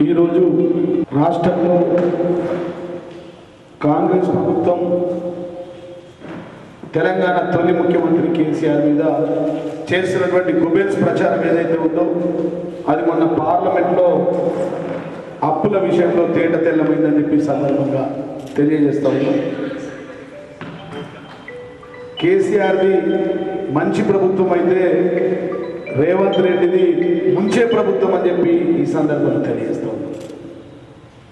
ఈరోజు రాష్ట్రంలో కాంగ్రెస్ ప్రభుత్వం తెలంగాణ తొలి ముఖ్యమంత్రి కేసీఆర్ మీద చేస్తున్నటువంటి గుబెల్స్ ప్రచారం ఏదైతే ఉందో అది మొన్న పార్లమెంట్లో అప్పుల విషయంలో తేట తెల్లమైందని చెప్పి సందర్భంగా తెలియజేస్తా ఉన్నాం. కేసీఆర్ది మంచి ప్రభుత్వం అయితే రేవంత్ రెడ్డిది ముంచే ప్రభుత్వం అని చెప్పి ఈ సందర్భంలో తెలియజేస్తా ఉన్నాం.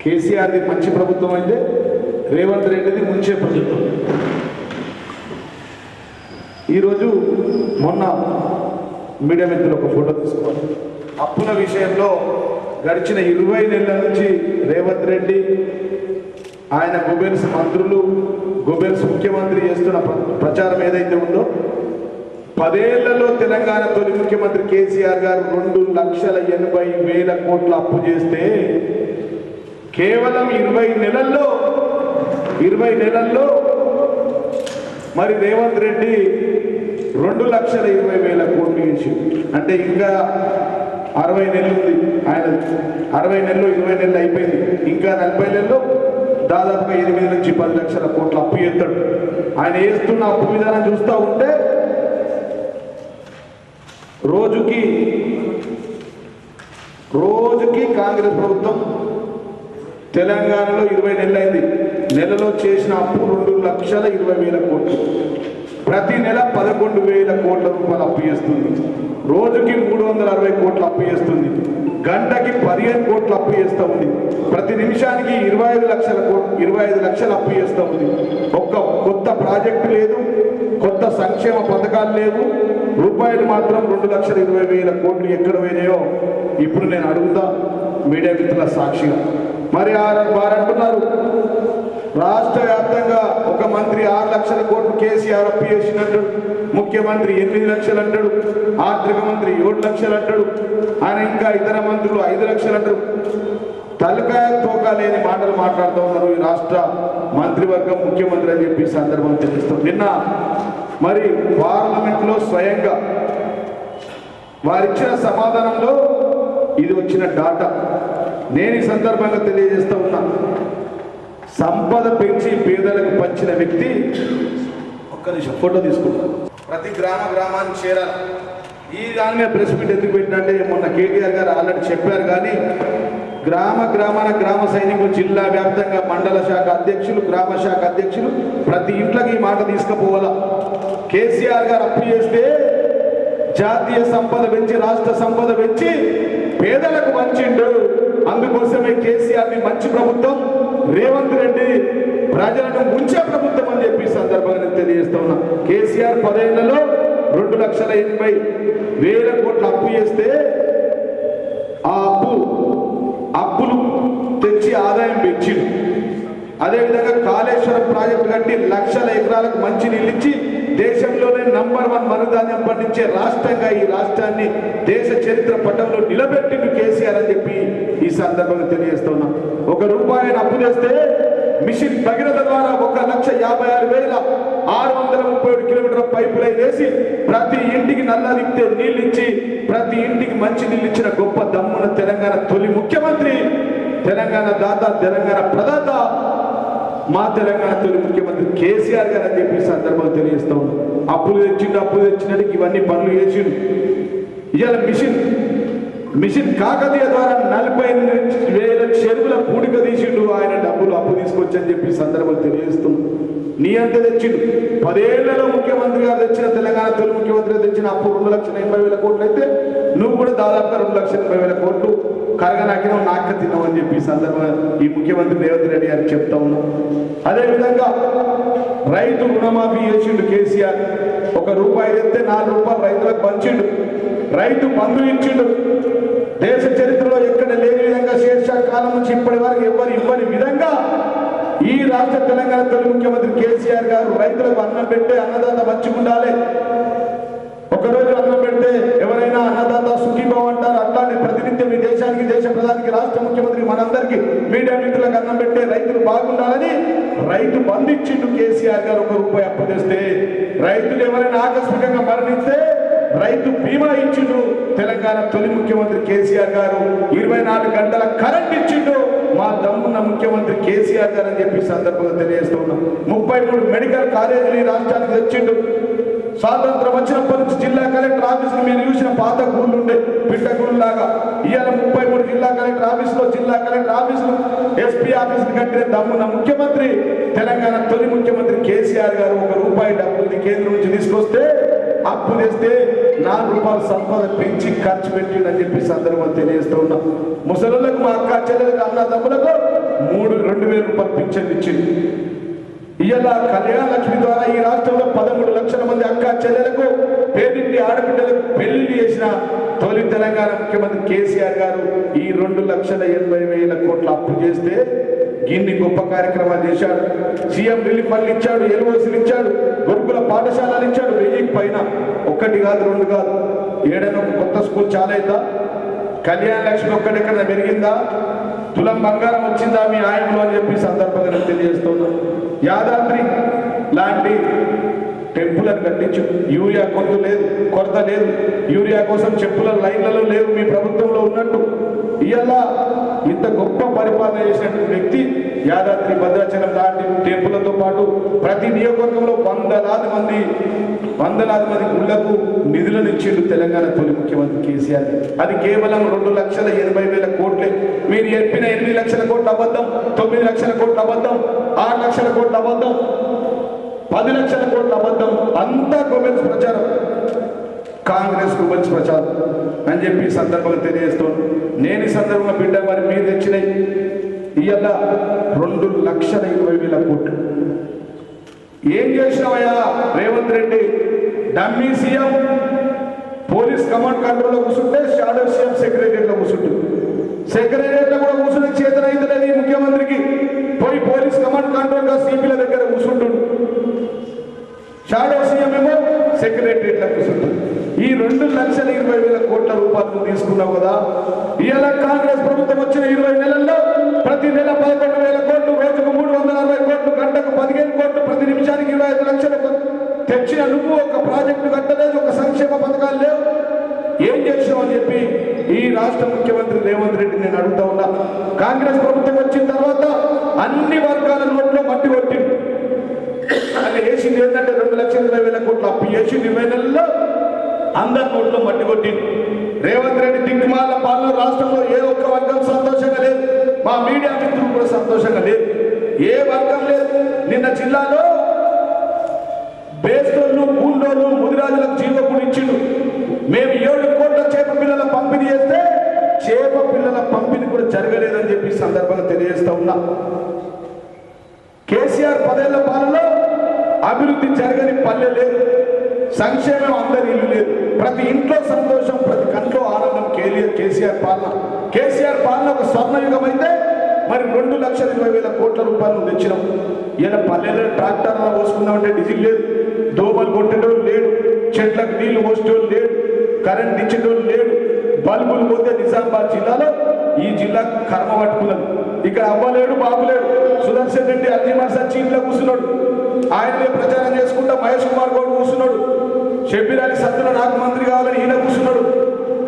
కేసీఆర్ది మంచి ప్రభుత్వం అయితే రేవంత్ రెడ్డిది ముంచే ప్రభుత్వం. ఈరోజు మొన్న మీడియా మిత్రులు ఒక ఫోటో తీసుకోవాలి. అప్పుల విషయంలో గడిచిన ఇరవై నెలల నుంచి రేవంత్ రెడ్డి ఆయన గొబెల్స్ మంత్రులు గొబెల్స్ ముఖ్యమంత్రి చేస్తున్న ప్ర- ప్రచారం ఏదైతే ఉందో పదేళ్ళలో తెలంగాణ తొలి ముఖ్యమంత్రి కేసీఆర్ గారు రెండు లక్షల ఎనభై వేల కోట్ల అప్పు చేస్తే కేవలం ఇరవై నెలల్లో ఇరవై నెలల్లో మరి రేవంత్ రెడ్డి రెండు లక్షల ఇరవై వేల కోట్లు ఇచ్చి అంటే ఇంకా అరవై నెలలు ఉంది. ఆయన అరవై నెలలు ఇరవై నెలలు అయిపోయింది. ఇంకా నలభై నెలలు దాదాపుగా ఎనిమిది నుంచి పది లక్షల కోట్ల అప్పు చేస్తాడు. ఆయన వేస్తున్న అప్పు విధానం చూస్తూ ఉంటే రోజుకి రోజుకి కాంగ్రెస్ ప్రభుత్వం తెలంగాణలో ఇరవై నెలలైంది. నెలలో చేసిన అప్పు రెండు లక్షల ఇరవై వేల కోట్లు. ప్రతి నెల పదకొండు వేల కోట్ల రూపాయలు అప్పు చేస్తుంది. రోజుకి మూడు వందల అరవై కోట్లు అప్పు చేస్తుంది. గంటకి పదిహేను కోట్లు అప్పు చేస్తూ ఉంది. ప్రతి నిమిషానికి ఇరవై ఐదు లక్షల కోట్లు ఇరవై ఐదు లక్షలు అప్పు చేస్తూ ఉంది ఒక్క కొత్త ప్రాజెక్టు లేదు కొత్త సంక్షేమ పథకాలు లేవు. రూపాయలు మాత్రం రెండు లక్షల ఇరవై వేల కోట్లు ఎక్కడ పోయినాయో ఇప్పుడు నేను అడుగుతా మీడియా మిత్రుల సాక్షిగా. మరి ఆరు వారు అంటున్నారు రాష్ట్ర వ్యాప్తంగా ఒక మంత్రి ఆరు లక్షల కోట్లు కేసీఆర్ అప్పు చేసినట్టు ముఖ్యమంత్రి ఎనిమిది లక్షలు అంటాడు ఆర్థిక మంత్రి ఏడు లక్షలు అంటాడు ఆయన ఇంకా ఇతర మంత్రులు ఐదు లక్షలు అంటారు. తలకాయ తోక లేని మాటలు మాట్లాడుతూ ఉన్నారు ఈ రాష్ట్ర మంత్రివర్గం ముఖ్యమంత్రి అని చెప్పి సందర్భం తెలుస్తాం నిన్న మరి పార్లమెంట్లో స్వయంగా వారిచ్చిన సమాధానంలో ఇది వచ్చిన డాటా. నేను ఈ సందర్భంగా తెలియజేస్తూ ఉన్నా సంపద పెంచి పేదలకు పంచిన వ్యక్తి ఒక్క నిమిషం ఫోటో తీసుకుంటాను ప్రతి గ్రామ గ్రామానికి చేరాలి. ఈ దాని మీద ప్రెస్ మీట్ ఎందుకు పెట్టినంటే మొన్న కేటీఆర్ గారు ఆల్రెడీ చెప్పారు కానీ గ్రామ గ్రామాన గ్రామ సైనికులు జిల్లా వ్యాప్తంగా మండల శాఖ అధ్యక్షులు గ్రామ శాఖ అధ్యక్షులు ప్రతి ఇంట్లోకి ఈ మాట తీసుకుపోవాలా? కేసీఆర్ గారు అప్పు చేస్తే జాతీయ సంపద పెంచి రాష్ట్ర సంపద పెంచి పేదలకు మంచిండు. అందుకోసమే కేసీఆర్ని మంచి ప్రభుత్వం రేవంత్ రెడ్డి ప్రజలను ముంచే ప్రభుత్వం అని చెప్పి సందర్భంగా నేను తెలియజేస్తా ఉన్నా. కేసీఆర్ పదేళ్ళలో రెండు లక్షల ఎనభై వేల కోట్ల అప్పు చేస్తే ఆ అప్పు చేసి ఆదాయం పెంచిండు. అదేవిధంగా కాళేశ్వరం ప్రాజెక్టు కట్టి లక్షల ఎకరాలకు మంచి నీళ్ళు ఇచ్చి దేశంలోనే నంబర్ వన్ మరుధాన్యం పండించే రాష్ట్రంగా ఈ రాష్ట్రాన్ని దేశ చరిత్ర పటంలో నిలబెట్టిండు కేసీఆర్ అని చెప్పి ఈ సందర్భంగా తెలియజేస్తున్నా. ఒక రూపాయిని అప్పు చేస్తే మిషన్ భగీరథ ద్వారా ఒక లక్ష యాభై ఆరు వేల ఆరు వందల ముప్పై ఏడు కిలోమీటర్ల పైపు లైన్ వేసి ప్రతి ఇంటికి నల్ల దిక్తే నీళ్ళు ఇచ్చి ప్రతి ఇంటికి మంచి నీళ్ళు ఇచ్చిన గొప్ప దమ్మున తెలంగాణ తొలి ముఖ్యమంత్రి తెలంగాణ దాత తెలంగాణ ప్రదాత మా తెలంగాణ తొలి ముఖ్యమంత్రి కేసీఆర్ గారు అని చెప్పి ఈ సందర్భంగా తెలియజేస్తా ఉన్నాం. అప్పులు తెచ్చిండు అప్పులు తెచ్చినట్టు ఇవన్నీ పనులు చేసిండు. ఇవాళ మిషన్ మిషన్ కాకతీయ ద్వారా నలభై వేల చెరువుల కూడిక తీసిండు. ఆయన డబ్బులు అప్పు తీసుకొచ్చని చెప్పి ఈ సందర్భంగా తెలియజేస్తున్నాం. నీ అంటే తెచ్చిండు. పదేళ్ళలో ముఖ్యమంత్రి గారు తెచ్చిన తెలంగాణ తొలి ముఖ్యమంత్రి తెచ్చిన అప్పు రెండు లక్షల ఎనభై వేల కోట్లు అయితే నువ్వు కూడా దాదాపుగా రెండు లక్షల ఎనభై వేల కోట్లు కరగనాకినావు నాక్క తిన్నావు అని చెప్పి సందర్భంగా ఈ ముఖ్యమంత్రి రేవంత్ రెడ్డి గారికి చెప్తా ఉన్నాం. అదేవిధంగా రైతు రుణమాఫీ చేసిండు కేసీఆర్. ఒక రూపాయి తెస్తే నాలుగు రూపాయలు రైతులకు పంచిండు. రైతు బంధు ఇచ్చిండు. దేశ చరిత్రలో ఎక్కడ లేని విధంగా శేషా కాలం నుంచి ఇప్పటి వరకు ఎవరు ఇవ్వని విధంగా ఈ రాష్ట్ర తెలంగాణ తొలి ముఖ్యమంత్రి కేసీఆర్ గారు రైతులకు అన్నం పెట్టే అన్నదాత మంచిగుండాలి ఒకరోజు అన్నం పెడితే ఎవరైనా అన్నదాత సుఖీభావం అంటారు. అట్లానే ప్రతినిత్యం ఈ దేశానికి దేశ ప్రధానికి రాష్ట్ర ముఖ్యమంత్రి మనందరికీ మీడియా మిత్రులకు అన్నం పెట్టే రైతులు బాగుండాలని రైతు బంధించిండు కేసీఆర్ గారు ఒక రూపాయి అప్పు తెస్తే రైతులు ఎవరైనా ఆకస్మికంగా మరణిస్తే రైతు బీమా ఇచ్చిండు. తెలంగాణ తొలి ముఖ్యమంత్రి కేసీఆర్ గారు ఇరవై నాలుగు గంటల కరెంట్ ఇచ్చిండు. మా దమ్మున్న ముఖ్యమంత్రి కేసీఆర్ గారు అని చెప్పి సందర్భంగా తెలియజేస్తూ ఉన్నాం. ముప్పై మూడు మెడికల్ కాలేజీలు ఈ రాష్ట్రానికి తెచ్చిండు. స్వాతంత్రం వచ్చినప్పటి నుంచి జిల్లా కలెక్టర్ ఆఫీసులు మీరు చూసిన పాత గుళ్ళు ఉండే బిడ్డ గుళ్ళు ఇవాళ ముప్పై మూడు జిల్లా కలెక్టర్ ఆఫీసులో జిల్లా కలెక్టర్ ఆఫీసులు ఎస్పీ ఆఫీసులు కట్టిన దమ్మున ముఖ్యమంత్రి తెలంగాణ తొలి ముఖ్యమంత్రి కేసీఆర్ గారు ఒక రూపాయి డబ్బుల్ని కేంద్రం నుంచి తీసుకొస్తే అప్పు తెస్తే నాలుగు రూపాయల సంపద పెంచి ఖర్చు పెట్టిండని చెప్పి సందర్భం తెలియజేస్తూ ఉన్నాం. ముసలులకు మా అక్క చెల్లెలకు అన్న దమ్ములకు మూడు రెండు వేల రూపాయలు పింఛన్ ఇచ్చింది ఇయ్యల కళ్యాణ లక్ష్మి ద్వారా ఈ రాష్ట్రంలో పదమూడు లక్షల మంది అక్క చెల్లెలకు పేదింటి ఆడబిడ్డలకు పెళ్ళి చేసిన తొలి తెలంగాణ ముఖ్యమంత్రి కేసీఆర్ గారు ఈ రెండు లక్షల ఎనభై వేల కోట్ల అప్పు చేస్తే ఇన్ని గొప్ప కార్యక్రమాలు చేశాడు. సీఎం రిలీఫ్ ఫండ్లు ఇచ్చాడు ఎల్ఓసీలు ఇచ్చాడు గురుకుల పాఠశాలలు ఇచ్చాడు. వెయ్యికి పైన ఒక్కటి కాదు రెండు కాదు. ఏడైనా ఒక కొత్త స్కూల్ చాలా అయిందా కళ్యాణ లక్ష్మి ఒక్కడెక్కడ పెరిగిందా? తులం బంగారం వచ్చిందా మీ ఆయనలో అని చెప్పి సందర్భంగా తెలియజేస్తున్నాను యాదాద్రి లాంటి టెంపులను కట్టించు యూరియా కొరత లేదు కొరత లేదు. యూరియా కోసం చెప్పుల లైన్లలో లేవు మీ ప్రభుత్వంలో ఉన్నట్టు. ఇలా ఇంత గొప్ప పరిపాలన చేసినటువంటి వ్యక్తి యాదాద్రి భద్రాచలం లాంటి టెంపులతో పాటు ప్రతి నియోజకవర్గంలో వందలాది మంది వందలాది మంది గుళ్ళకు నిధులను ఇచ్చిండు తెలంగాణ తొలి ముఖ్యమంత్రి కేసీఆర్. అది కేవలం రెండు లక్షల ఎనభై వేల కోట్లే. మీరు చెప్పిన ఎనిమిది లక్షల కోట్ల అబద్ధం తొమ్మిది లక్షల కోట్ల అబద్ధం ఆరు లక్షల కోట్ల అబద్ధం పది లక్షల కోట్ల అబద్ధం అంతా గోబెల్స్ ప్రచారం. కాంగ్రెస్ గోబెల్స్ ప్రచారం అని చెప్పి ఈ సందర్భంగా తెలియజేస్తాను నేను ఈ సందర్భంగా బిడ్డ మరి మీరు తెచ్చినాయి. ఇవాళ రెండు లక్షల ఇరవై వేల కోట్లు. ఏం చేసినావయ్యా Revanth Reddy? Dummy CM police command కంట్రోల్లో కూర్చుంటే షాడో సీఎం సెక్రటరీలో కూర్చుంటుంది. సెక్రటరీలో కూడా కూర్చునే చేతన అయితే ఈ ముఖ్యమంత్రికి. పోయి పోలీస్ కమాండ్ కంట్రోల్గా సిపిల దగ్గర కూర్చుంటుండు. షాడో సీఎం ఏమో సెక్రటరీలో కూర్చుంటుంది ఈ రెండు లక్షల ఇరవై వేల కోట్ల రూపాయలు తీసుకున్నావు కదా? ఇలా కాంగ్రెస్ ప్రభుత్వం వచ్చిన ఇరవై నెలల్లో ప్రతి నెల పదకొండు వేల కోట్లు రోజుకు మూడు వందల అరవై కోట్లు గంటకు పదిహేను కోట్లు ప్రతి నిమిషానికి ఇరవై ఐదు లక్షలు తెచ్చిన నువ్వు ఒక ప్రాజెక్టు కట్టలేదు ఒక సంక్షేమ పథకాలు లేవు. ఏం చేసావు అని చెప్పి ఈ రాష్ట్ర ముఖ్యమంత్రి రేవంత్ రెడ్డి నేను అడుగుతా ఉన్నా. కాంగ్రెస్ ప్రభుత్వం వచ్చిన తర్వాత అన్ని వర్గాల నోట్లో మట్టి కొట్టింది అది వేసింది ఏంటంటే రెండు లక్షల ఇరవై వేల ఇరవై నెలల్లో అందరి నోట్లో మట్టి కొట్టింది. రేవంత్ రెడ్డి దిక్కుమాల పాలన రాష్ట్రంలో ఏ ఒక్క వర్గం సంతోషంగా లేదు. మా మీడియా మిత్రులు కూడా సంతోషంగా లేదు. ఏ వర్గం లేదు. నిన్న జిల్లాలో బేస్తోళ్ళు గూండోళ్ళు ముదిరాజులకు జీవకుడు ఇచ్చిండు. మేము ఏడు కోట్ల చేప పిల్లల పంపిణీ చేస్తే చేప పిల్లల పంపిణీ కూడా జరగలేదని చెప్పి సందర్భంగా తెలియజేస్తా ఉన్నా. కేసీఆర్ పదేళ్ళ పాలనలో అభివృద్ధి జరగని పల్లె లేదు. సంక్షేమం అందరి ఇల్లు లేదు. ప్రతి ఇంట్లో సంతోషం ప్రతి కంట్లో ఆనందం కేలియర్ కేసీఆర్ పాలన. కేసీఆర్ పాలన ఒక స్వర్ణయుగం అయితే మరి రెండు లక్షల ఇరవై వేల కోట్ల రూపాయలు తెచ్చినాం. ఇలా పల్లెల్లో ట్రాక్టర్లో పోసుకున్నామంటే డీజిల్ లేదు. దోమలు కొట్టేటోళ్ళు లేడు. చెట్లకు నీళ్ళు పోసేటోళ్ళు లేడు. కరెంట్ ఇచ్చేటోళ్ళు లేడు. బల్బులు పోతే నిజామాబాద్ జిల్లాలో ఈ జిల్లా కర్మ పట్టుకున్నది. ఇక్కడ అవ్వలేడు బాబులేడు సుదర్శన్ రెడ్డి అర్జీమార్ చీట్లో కూర్చున్నాడు. ఆయనే ప్రచారం చేసుకుంటా మహేష్ కుమార్ గౌడ్ కూర్చున్నాడు. షబ్బీర్ అలీ సత్తుల నాకు మంత్రి కావాలని ఈయన కూర్చున్నాడు.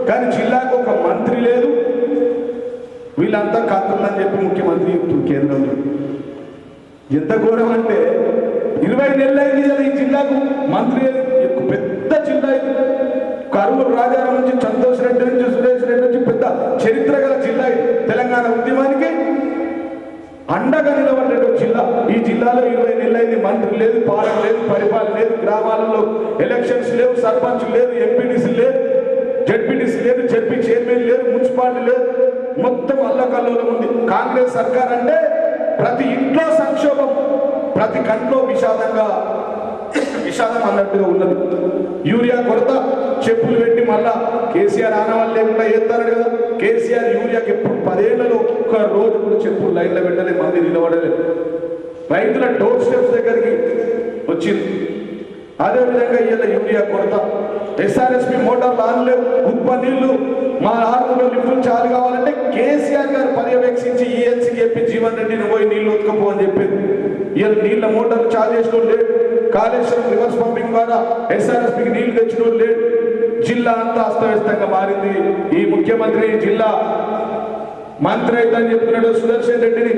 కానీ జిల్లాకు ఒక మంత్రి లేదు. వీళ్ళంతా కత్తులని చెప్పి ముఖ్యమంత్రి చెప్తుంది కేంద్రంలో. ఎంత ఘోరం అంటే ఇరవై నెలలైంది కదా ఈ జిల్లాకు మంత్రి యొక్క పెద్ద జిల్లా ఇది. కరువు రాజారాం నుంచి సంతోష్ రెడ్డి నుంచి సురేష్ రెడ్డి నుంచి పెద్ద చరిత్ర గల జిల్లా ఇది. తెలంగాణ ఉద్యమానికి అండగా నిలబడ్డ జిల్లా. ఈ జిల్లాలో ఇరవై నెలలైంది. మంత్రి లేదు పాలన లేదు పరిపాలన లేదు. గ్రామాలలో ఎలక్షన్స్ లేవు సర్పంచ్ లేదు ఎంపీడీసీ లేదు జడ్పీటీసీ లేదు జడ్పీ చైర్మన్ లేదు మున్సిపాలిటీ లేదు. మొత్తం అల్లకల్లోలం ఉంది. కాంగ్రెస్ సర్కార్ అంటే ప్రతి ఇంట్లో సంక్షోభం ప్రతి కంట్లో విషాదంగా విషాదం అన్నట్టుగా ఉన్నది. యూరియా కొరత చెప్పులు పెట్టి మళ్ళా కేసీఆర్ ఆనవాళ్ళు లేకుండా చేస్తారని కదా? కేసీఆర్ యూరియాకి ఎప్పుడు పదేళ్ళలో ఒక్క రోజు కూడా చెప్పులు లైన్లో పెట్టలే మంది నిలబడలేదు. రైతుల డోర్ స్టెప్స్ దగ్గరికి వచ్చింది. అదేవిధంగా ఇవాళ యూరియా కొరత. ఎస్ఆర్ఎస్పి మోటార్ లాన్ ఉప్ప నీళ్ళు మా ఆరుమూల లిఫ్టులు చాలు కావాలంటే కేసీఆర్ గారు పర్యవేక్షించి ఈఎన్సీకి చెప్పి జీవన్ రెడ్డిని పోయి నీళ్ళు ఉతకపో అని చెప్పింది ఇవాళ నీళ్ళ మోటార్లు చార్జ్ చేసిన లేడు కాళేశ్వరం రివర్స్ పంపింగ్ ద్వారా ఎస్ఆర్ఎస్పికి నీళ్ళు తెచ్చిన లేడు జిల్లా అంతా అస్తవ్యస్తంగా మారింది. ఈ ముఖ్యమంత్రి ఈ జిల్లా మంత్రి అయితే అని చెప్తున్నాడు సుదర్శన్ రెడ్డిని.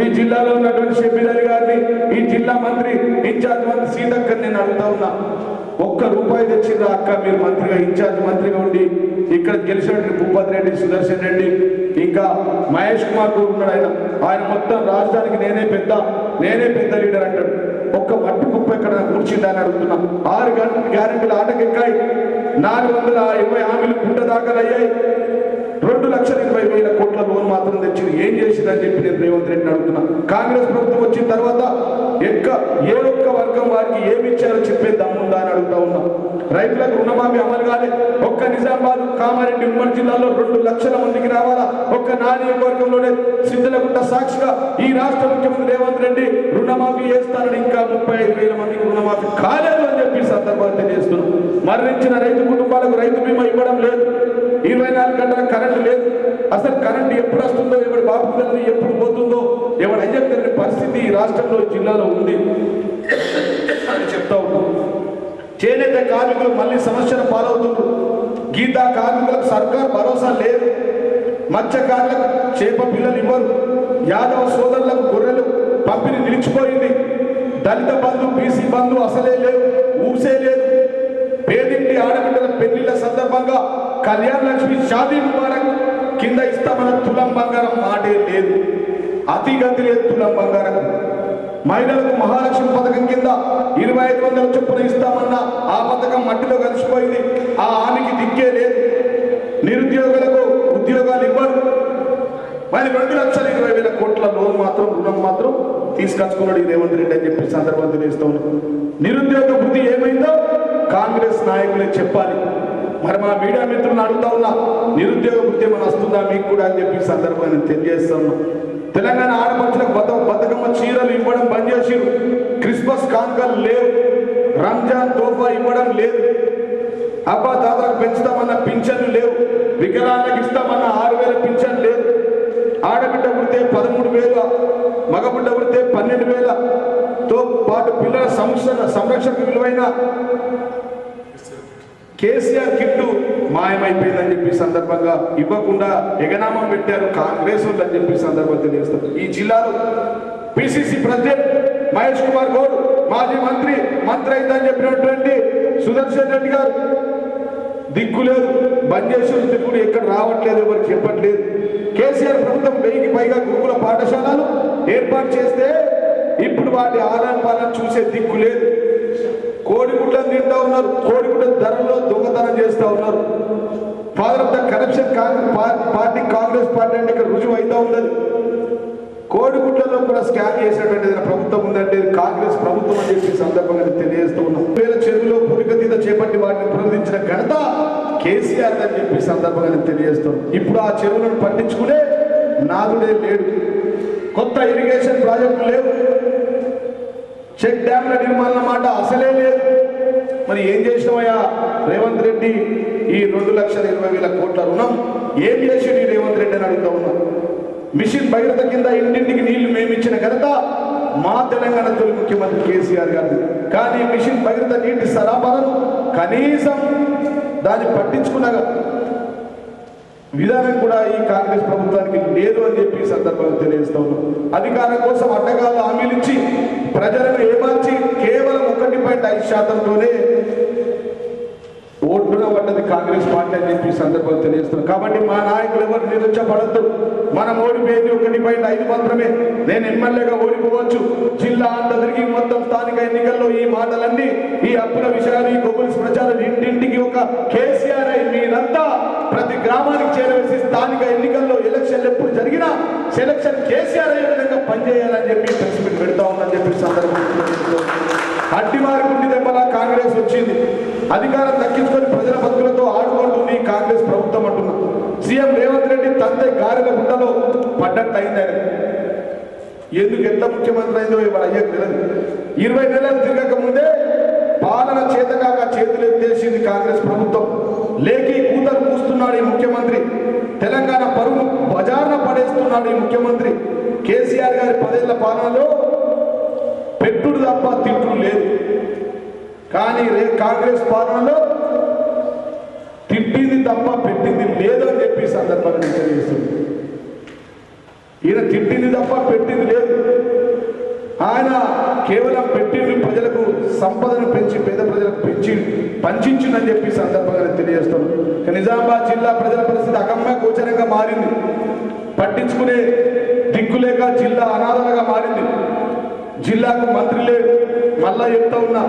ఈ జిల్లాలో ఉన్నటువంటి షబ్బీర్ అలీ గారిని ఈ జిల్లా మంత్రి ఇన్ఛార్జ్ మంత్రి సీతక్కర్ నేను అడుగుతా ఉన్నా. ఒక్క రూపాయి తెచ్చింది అక్క మీరు మంత్రిగా ఇన్ఛార్జ్ మంత్రిగా ఉండి ఇక్కడ గెలిచినటువంటి భూపతి రెడ్డి సుదర్శన్ రెడ్డి ఇంకా మహేష్ కుమార్ కూడా ఉన్నాడు ఆయన. ఆయన మొత్తం రాష్ట్రానికి నేనే పెద్ద నేనే పెద్ద లీడర్ అంటాడు. ఒక్క మట్టి కుప్ప ఎక్కడ కూర్చుందని అడుగుతున్నా. ఆరు గంటల గ్యారెంటీలు ఆటకెక్కాయి నాలుగు వందల ఇరవై హామీలు పుట్ట దాఖలు అయ్యాయి రెండు లక్షల ఇరవై వేల కోట్ల లోన్ మాత్రం తెచ్చింది ఏం చేసిందని చెప్పి నేను రేవంత్ రెడ్డిని అడుగుతున్నా. కాంగ్రెస్ ప్రభుత్వం వచ్చిన తర్వాత ఎక్క ఏ ఒక్క వర్గం వారికి ఏమి ఇచ్చారో చెప్పే దమ్ముందా అని అడుగుతా ఉన్నా. రైతులకు రుణమాఫీ అమలు కాలే. ఒక్క నిజామాబాద్ కామారెడ్డి ఉమ్మడి జిల్లాలో రెండు లక్షల మందికి రావాలా? ఒక్క నా నియోజకవర్గంలోనే సిద్ధలగుట్ట సాక్షిగా ఈ రాష్ట్ర ముఖ్యమంత్రి రేవంత్ రెడ్డి రుణమాఫీ చేస్తానని ఇంకా ముప్పై ఐదు వేల మందికి రుణమాఫీ కాలేదు అని చెప్పి ఈ సందర్భంగా తెలియజేస్తున్నాం. మరణించిన రైతు కుటుంబాలకు రైతు బీమా ఇవ్వడం లేదు. ఇరవై నాలుగు గంటల కరెంటు లేదు. అసలు కరెంటు ఎప్పుడు వస్తుందో ఎవరి బాబు ఎప్పుడు పోతుందో ఎవరు అయ్యే తెలియని పరిస్థితి ఈ రాష్ట్రంలో జిల్లాలో ఉంది. అని చెప్తా ఉన్నాం. చేనేత కార్మికులు మళ్ళీ సమస్యను పాలవుతున్నారు గీతా కార్మికులకు సర్కార్ భరోసా లేదు. మత్స్యకారులకు చేప పిల్లలు ఇవ్వరు. యాదవ సోదరులకు గొర్రెలు పంపిణీ నిలిచిపోయింది. దళిత బంధు బీసీ బంధు అసలే లేవు ఊసే లేదు. పేదింటి ఆడబిడ్డల పెళ్ళిళ్ళ సందర్భంగా కళ్యాణ లక్ష్మి షాదీ ముబారక్ కింద ఇస్తామన్న తులం బంగారం మాటే లేదు. అతిగతి లేదు తులం బంగారం. మహిళలకు మహాలక్ష్మి పథకం కింద ఇరవై ఐదు వందల చొప్పున ఇస్తామన్న ఆ పథకం మట్టిలో కలిసిపోయింది. ఆ హామీకి దిక్కే లేదు. నిరుద్యోగులకు ఉద్యోగాలు ఇవ్వరు. మరి రెండు లక్షల ఇరవై వేల కోట్ల లోన్ మాత్రం రుణం మాత్రం తీసుకొచ్చుకున్నాడు ఈ రేవంత్ రెడ్డి అని చెప్పి సందర్భం తెలియజేస్తూ నిరుద్యోగ బుద్ధి ఏమైందో కాంగ్రెస్ నాయకులే చెప్పాలి. మరి మా మీడియా మిత్రులను అడుగుతా ఉన్నా నిరుద్యోగ ఉద్యమం ఏమైనా వస్తుందా మీకు కూడా అని చెప్పి సందర్భంగా నేను తెలియజేస్తాను తెలంగాణ ఆడపడుచులకు బత బతుకమ్మ చీరలు ఇవ్వడం బంద్ చేసిరు క్రిస్మస్ కానుకలు లేవు. రంజాన్ తోఫా ఇవ్వడం లేదు. అబ్బా దాదాపు పెంచుతామన్న పింఛన్లు లేవు. వికలాంగులకు ఇస్తామన్న ఆరు వేల పింఛన్ లేదు. ఆడబిడ్డ పుడితే పదమూడు వేల మగబిడ్డ పుడితే పన్నెండు వేలతో పాటు పిల్లల సంరక్షణ సంరక్షణకు విలువైన కేసీఆర్ కిట్టు మాయమైపోయిందని చెప్పి సందర్భంగా ఇవ్వకుండా ఎగనామం పెట్టారు కాంగ్రెస్ వాళ్ళు అని చెప్పి సందర్భం తెలియజేస్తారు ఈ జిల్లాలో పిసిసి ప్రెసిడెంట్ మహేష్ కుమార్ గౌడ్ మాజీ మంత్రి మంత్రి అయిందని చెప్పినటువంటి సుదర్శన్ రెడ్డి గారు దిక్కు లేదు. బంద్ చేసిన దిక్కులు ఎక్కడ రావట్లేదు ఎవరికి చెప్పట్లేదు. కేసీఆర్ ప్రభుత్వం వెయ్యికి పైగా గురుకుల పాఠశాలలు ఏర్పాటు చేస్తే ఇప్పుడు వాటి ఆదాన పాలన చూసే దిక్కు లేదు. కోడిగుడ్లను తింటా ఉన్నారు కోడిగుడ్ల ధరల్లో దొంగతనం చేస్తూ ఉన్నారు. Father of the corruption party Congress party అంటే ఇక్కడ రుజువు అవుతా ఉన్నది కోడిగుడ్లలో కూడా స్కామ్ చేసినటువంటి ప్రభుత్వం ఉందంటే కాంగ్రెస్ ప్రభుత్వం అని చెప్పి ఈ సందర్భంగా తెలియజేస్తూ ఉన్నాం. వేల చెరువులో పురికతీత చేపట్టి వాటిని పునరుద్ధరించిన ఘనత కేసీఆర్ అని చెప్పి సందర్భంగా నేను ఇప్పుడు ఆ చెరువులను పట్టించుకునే నాదుడే లేడు. కొత్త ఇరిగేషన్ ప్రాజెక్టులు లేవు. చెక్ డ్యాంల నిర్మాణం మాట అసలే లేదు. మరి ఏం చేసినావయ్యా? రేవంత్ రెడ్డి ఈ రెండు లక్షల ఇరవై వేల కోట్ల రుణం ఏం చేసిండు రేవంత్ రెడ్డి అని అడుగుతా ఉన్నా. మిషన్ భగీరథ కింద ఇంటింటికి నీళ్ళు మేమిచ్చిన ఘనత మా తెలంగాణ తొలి ముఖ్యమంత్రి కేసీఆర్ గారు కానీ మిషన్ భగీరథ నీటి సరఫరాను కనీసం దాన్ని పట్టించుకున్న విధానం కూడా ఈ కాంగ్రెస్ ప్రభుత్వానికి లేదు అని చెప్పి సందర్భంగా తెలియజేస్తా ఉన్నాం. అధికారం కోసం అడ్డగాలు హామీలు ఇచ్చి ప్రజలను ఏమార్చి కేవలం ఒకటి పాయింట్ ఐదు శాతంతోనే ఓట్లు పడ్డది కాంగ్రెస్ పార్టీ అని చెప్పి ఈ సందర్భంగా తెలియజేస్తున్నాం. కాబట్టి మా నాయకులు ఎవరు నిరుచ్చపడద్దు మనం ఓడిపోయింది ఒకటి పాయింట్ ఐదు మాత్రమే. నేను ఎమ్మెల్యేగా ఓడిపోవచ్చు. జిల్లా అంతా మొత్తం స్థానిక ఎన్నికల్లో ఈ మాటలన్నీ ఈ అప్పుల విషయాలు ఈ గొగుల్స్ ప్రచారం ఇంటింటికి ఒక కేసీఆర్ అయి మీరంతా ప్రతి గ్రామానికి చేరవేసి స్థానిక ఎన్నికల్లో ఎలక్షన్లు ఎప్పుడు జరిగినా సెలక్షన్ కేసీఆర్ అయ్యే విధంగా పనిచేయాలని చెప్పి ప్రెస్ మీట్ పెడతా ఉందని చెప్పి సందర్భం సందర్భంగా అడ్డిమారి గుండి దెబ్బలా కాంగ్రెస్ వచ్చింది. అధికారం దక్కించుకొని ప్రజల బతుకులతో ఆడుకుంటుంది ఈ కాంగ్రెస్ ప్రభుత్వం అంటున్నా. సీఎం రేవంత్ రెడ్డి తండ్రి గారెల గుండలో పడ్డట్టు అయింది ఆయన. ఎందుకు ఎంత ముఖ్యమంత్రి అయిందో ఇవాళ అయ్యే తెలియదు ఇరవై నెలలు తిరగక ముందే పాలన చేతకాక చేతులు ఎత్తేసింది కాంగ్రెస్ ప్రభుత్వం. లేకి కూతలు కూస్తున్నాడు ఈ ముఖ్యమంత్రి. తెలంగాణ పరువు బజార్న పడేస్తున్నాడు ఈ ముఖ్యమంత్రి. కేసీఆర్ గారి పదేళ్ళ పాలనలో తప్ప తిట్లు లేదు. కానీ రే కాంగ్రెస్ పాలనలో తప్ప పెట్టింది లేదు అని చెప్పి సందర్భంగా తెలియజేస్తుంది ఈయన తిట్టింది తప్ప పెట్టింది లేదు. ఆయన కేవలం పెట్టింది ప్రజలకు సంపదను పెంచి పేద ప్రజలకు పెంచి పంచించిందని చెప్పి సందర్భంగా నేను నిజామాబాద్ జిల్లా ప్రజల పరిస్థితి అగమ్య గోచరంగా మారింది. పట్టించుకునే దిక్కులేక జిల్లా అనాథలుగా మారింది. జిల్లాకు మంత్రి లేడు. మళ్ళా చెప్తా ఉన్నా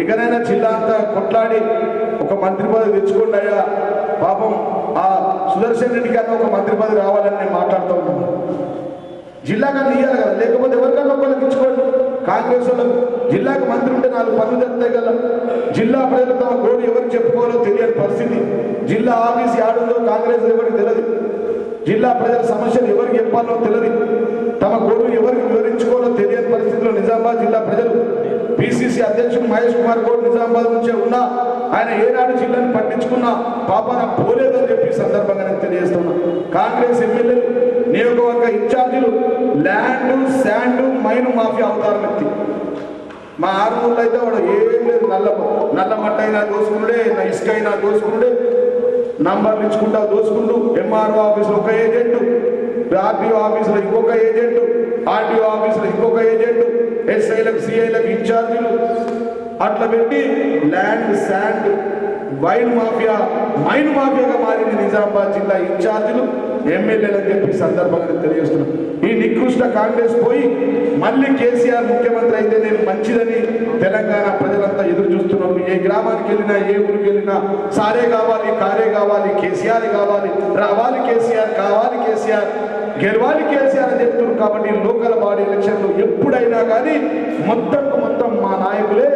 ఇకనైనా జిల్లా అంతా కొట్లాడి ఒక మంత్రి పదవి తెచ్చుకోండి అయ్యా. పాపం ఆ సుదర్శన్ రెడ్డి గారిని ఒక మంత్రి పదవి రావాలని నేను మాట్లాడుతూ ఉన్నాను జిల్లాగా ఇవ్వాలి కదా. లేకపోతే ఎవరికన్నా ఒకళ్ళకి ఇచ్చుకోండి కాంగ్రెస్ వాళ్ళకు జిల్లాకు మంత్రి ఉంటే నాలుగు పనులు జరుగుతాయి కదా. జిల్లా ప్రజలు తమ గోడు ఎవరికి చెప్పుకోవాలో తెలియని పరిస్థితి. జిల్లా ఆఫీస్ యాడుందో కాంగ్రెస్ ఎవరికి తెలియదు జిల్లా ప్రజల సమస్యలు ఎవరికి చెప్పాలో తెలియదు. తమ గోడు ఎవరికి వివరించుకోవాలో తెలియని పరిస్థితిలో నిజామాబాద్ జిల్లా ప్రజలు పిసిసి అధ్యక్షుడు మహేష్ కుమార్ గౌడ్ నిజామాబాద్ నుంచే ఉన్నా ఆయన ఏనాడు జిల్లాను పట్టించుకున్నా పాపాన పోలేదని చెప్పి ఈ సందర్భంగా నేను తెలియజేస్తున్నా. కాంగ్రెస్ ఎమ్మెల్యేలు నియోజకవర్గ ఇన్ఛార్జీలు ల్యాండ్ శాండ్ మైన్ మాఫియా అవతారం ఎత్తి. మా ఆరుమూరులో అయితే వాడు ఏం లేదు నల్ల నల్ల మట్ట అయినా దోసుకున్నాడే నా ఇసుక అయినా దోసుకున్నాడే నంబర్లు ఇచ్చుకుంటా దోసుకుంటూ ఎంఆర్ఓ ఆఫీస్ ఒక ఏజెంట్ ఆర్టీఓ ఆఫీసులో ఇంకొక ఏజెంట్ ఆర్టీఓ ఆఫీసులో ఇంకొక ఏజెంట్ ఎస్ఐలకు సిఐలకు ఇన్ఛార్జీలు. అట్లా పెట్టి land sand wine mafia mine మాఫియాగా మారింది నిజామాబాద్ జిల్లా ఇన్ఛార్జీలు ఎమ్మెల్యేలు అని చెప్పి సందర్భంగా తెలియజేస్తున్నాం. ఈ నికృష్ట కాంగ్రెస్ పోయి మళ్ళీ కేసీఆర్ ముఖ్యమంత్రి అయితే నేను మంచిదని తెలంగాణ ప్రజలంతా ఎదురు చూస్తున్నాం. ఏ గ్రామానికి వెళ్ళినా ఏ ఊరికి వెళ్ళినా సారే కావాలి కారే కావాలి కేసీఆర్ కావాలి రావాలి కేసీఆర్ కావాలి కేసీఆర్. గెలవాలి కేసీఆర్ అని చెప్తున్నారు కాబట్టి లోకల్ బాడీ ఎలక్షన్లు ఎప్పుడైనా కానీ మొత్తం మొత్తం మా నాయకులే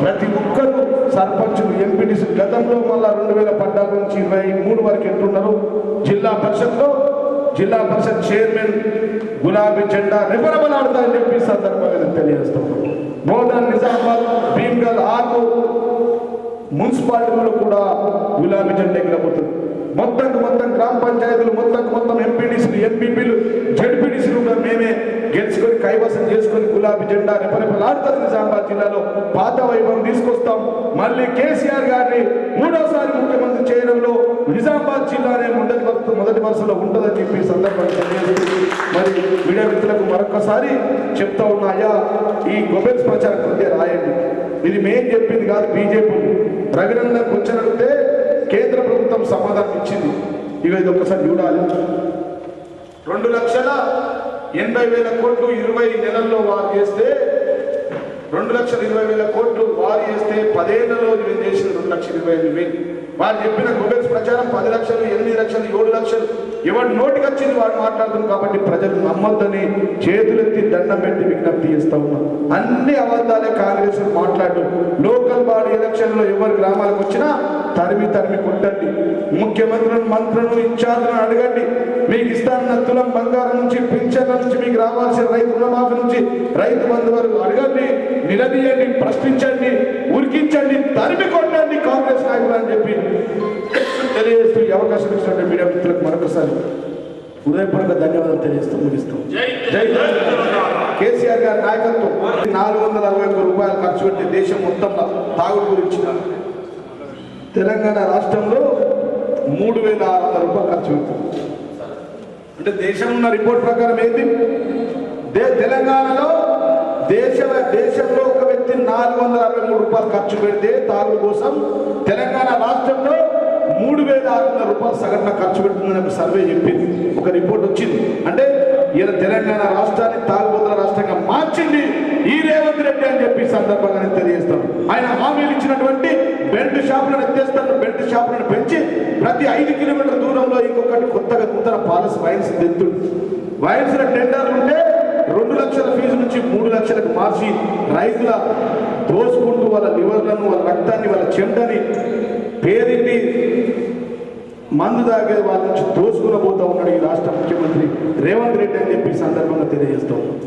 ప్రతి ఒక్కరు సర్పంచులు ఎంపీటీసీ గతంలో మళ్ళా రెండు వేల పద్నాలుగు నుంచి ఇరవై మూడు వరకు ఎంటున్నారు జిల్లా పరిషత్లో జిల్లా పరిషత్ చైర్మన్ గులాబీ జెండా అని చెప్పి సందర్భంగా తెలియజేస్తున్నారు బోర్డర్ నిజామాబాద్ భీమ్గల్ ఆకు మున్సిపాలిటీలో కూడా గులాబీ జెండా ఎగిరబోతుంది మొత్తం మొత్తం గ్రామ పంచాయతీలు మొత్తం మొత్తం ఎంపీడీసీలు ఎంపీపీలు జడ్పీడీసీలు కూడా మేమే గెలుచుకొని కైవసం చేసుకొని గులాబీ జెండా రెపరెపలాడుతారు నిజామాబాద్ జిల్లాలో. పాత వైభవం తీసుకొస్తాం. మళ్ళీ కేసీఆర్ గారిని మూడోసారి ముఖ్యమంత్రి చేయడంలో నిజామాబాద్ జిల్లానే మొదటి వరకు మొదటి వరుసలో ఉంటుందని చెప్పి సందర్భంగా మరి మీడియా మిత్రులకు మరొకసారి చెప్తా ఉన్నాయా ఈ గొబెల్స్ ప్రచారం కొద్దిగా రాయండి. ఇది మేం చెప్పింది కాదు బీజేపీ. ప్రకటనలో క్వశ్చన్ అడిగితే కేంద్ర ప్రభుత్వం సమాధానం ఇచ్చింది. ఇక ఇది ఒకసారి చూడాలి రెండు లక్షల ఎనభై వేల కోట్లు ఇరవై నెలల్లో వారు చేస్తే రెండు లక్షల ఇరవై వేల కోట్లు వారు చేస్తే పదేళ్ళలో మేము చేసిన రెండు లక్షల ఇరవై ఐదు వేలు. వారు చెప్పిన గొబెల్స్ ప్రచారం పది లక్షలు ఎనిమిది లక్షలు ఏడు లక్షలు. ఎవరి నోటికి వచ్చింది వాడు మాట్లాడుతుంది కాబట్టి ప్రజలు నమ్మొద్దని చేతులెత్తి దండం పెట్టి విజ్ఞప్తి చేస్తా ఉన్నాం. అన్ని అబద్ధాలే కాంగ్రెస్ మాట్లాడు. లోకల్ బాడీ ఎలక్షన్లో ఎవరు గ్రామాలకు వచ్చినా తరిమి తరిమి కొట్టండి. ముఖ్యమంత్రులను మంత్రులను ఇన్ఛార్జ్లను అడగండి. మీకు ఇస్తానన్న తులం బంగారం నుంచి పింఛన్ల నుంచి మీకు రావాల్సిన రైతు రుణమాఫీ నుంచి రైతు బంధు వరకు అడగండి. నిలదీయండి ప్రశ్నించండి ఉరికించండి తరిమి కొట్టండి కాంగ్రెస్ నాయకులు అని చెప్పి తెలియజేస్తూ ఈ అవకాశం ఇచ్చినటువంటి మీడియా మిత్రులకు మరొకసారి హృదయపూర్వక ధన్యవాదాలు తెలియజేస్తూ ముగిస్తాం. జై కేసీఆర్ గారి నాయకత్వం నాలుగు వందల అరవై ఒక్క రూపాయలు ఖర్చు పెట్టి దేశం మొత్తంలో తాగుడు గురించి తెలంగాణ రాష్ట్రంలో మూడు వేల ఆరు వందల రూపాయలు ఖర్చు పెడుతుంది అంటే దేశం ఉన్న రిపోర్ట్ ప్రకారం ఏంటి? దే తెలంగాణలో దేశ దేశంలో ఒక వ్యక్తి నాలుగు వందల అరవై మూడు రూపాయలు ఖర్చు పెడితే తాగుడు కోసం తెలంగాణ రాష్ట్రంలో మూడు వేల ఆరు వందల రూపాయలు సగటున ఖర్చు పెడుతుందని ఒక సర్వే చెప్పింది. ఒక రిపోర్ట్ వచ్చింది. అంటే ఈయన తెలంగాణ రాష్ట్రాన్ని తాగుబోతుల రాష్ట్రంగా మార్చింది. ఈ రేవ రెడ్డి అని చెప్పి ఈ సందర్భంగా నేను తెలియజేస్తాను. ఆయన హామీలు ఇచ్చినటువంటి బెల్ట్ షాపులను ఎత్తేస్తాను. బెల్ట్ షాపులను పెంచి ప్రతి ఐదు కిలోమీటర్ల దూరంలో ఇంకొకటి కొత్తగా నూతన పాలస్ వైన్స్ తెస్తుంది వైన్స్ టెండర్లు ఉంటే రెండు లక్షల ఫీజు నుంచి మూడు లక్షలకు మార్చి రైతుల దోసుకుంటూ వాళ్ళ లివర్లను వాళ్ళ రక్తాన్ని వాళ్ళ చెండని పేరింటి మందు తాగే వాళ్ళ నుంచి దోసుకుని పోతా ఉన్నాడు ఈ రాష్ట్ర ముఖ్యమంత్రి రేవంత్ రెడ్డి అని చెప్పి సందర్భంగా తెలియజేస్తాం